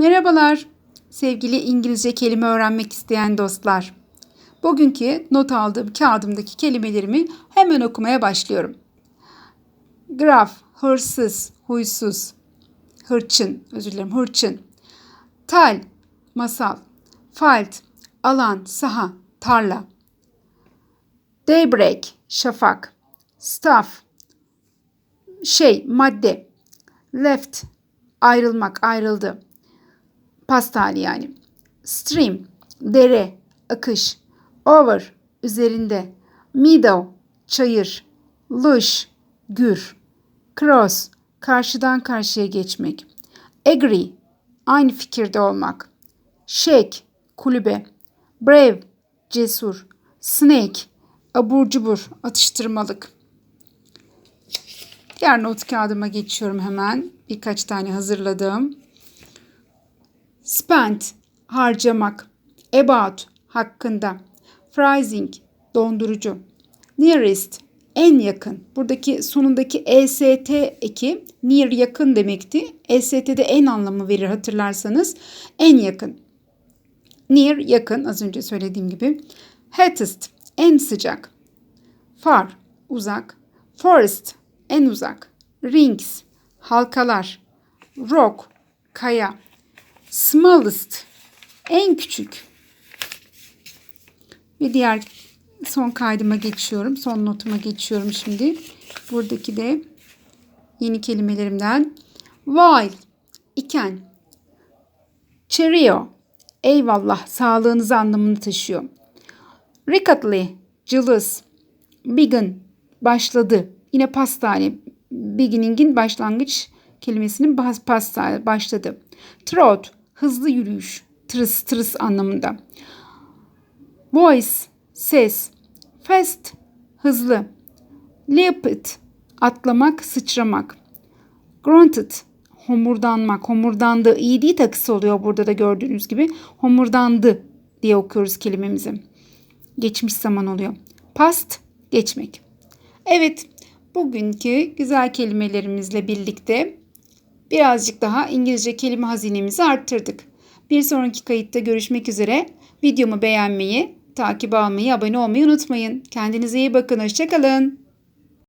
Merhabalar sevgili İngilizce kelime öğrenmek isteyen dostlar. Bugünkü not aldığım kağıdımdaki kelimelerimi hemen okumaya başlıyorum. Graf, hırsız, huysuz, hırçın, özür dilerim, hırçın. Tal, masal. Falt, alan, saha, tarla. Daybreak, şafak. Staff, şey, madde. Left, ayrılmak, ayrıldı. Past hali yani. Stream, dere, akış. Over, üzerinde. Meadow, çayır. Lush, gür. Cross, karşıdan karşıya geçmek. Agree, aynı fikirde olmak. Shake, kulübe. Brave, cesur. Snake, abur cubur, atıştırmalık. Diğer not kağıdıma geçiyorum hemen. Birkaç tane hazırladım. Spent, harcamak. About, hakkında. Freezing, dondurucu. Nearest, en yakın. Buradaki sonundaki EST eki near yakın demekti. EST'de en anlamı verir hatırlarsanız. En yakın. Near yakın az önce söylediğim gibi. Hottest en sıcak. Far uzak. Forest en uzak. Rings halkalar. Rock kaya. Smallest en küçük. Ve diğer son kaydıma geçiyorum. Son notuma geçiyorum şimdi. Buradaki de yeni kelimelerimden. While iken. Cheerio eyvallah sağlığınızı anlamını taşıyor. Recently cılız. Begin başladı. Yine pastane. Beginning'in başlangıç kelimesinin pasta başladı. Trot hızlı yürüyüş. Tırıs tırıs anlamında. Voice ses. Fast hızlı. Leopard atlamak, sıçramak. Grunted homurdanmak, homurdandı. Değil takısı oluyor burada da gördüğünüz gibi. Homurdandı diye okuyoruz kelimemizi. Geçmiş zaman oluyor. Past, geçmek. Evet, bugünkü güzel kelimelerimizle birlikte birazcık daha İngilizce kelime hazinemizi arttırdık. Bir sonraki kayıtta görüşmek üzere. Videomu beğenmeyi, takip almayı, abone olmayı unutmayın. Kendinize iyi bakın. Hoşçakalın.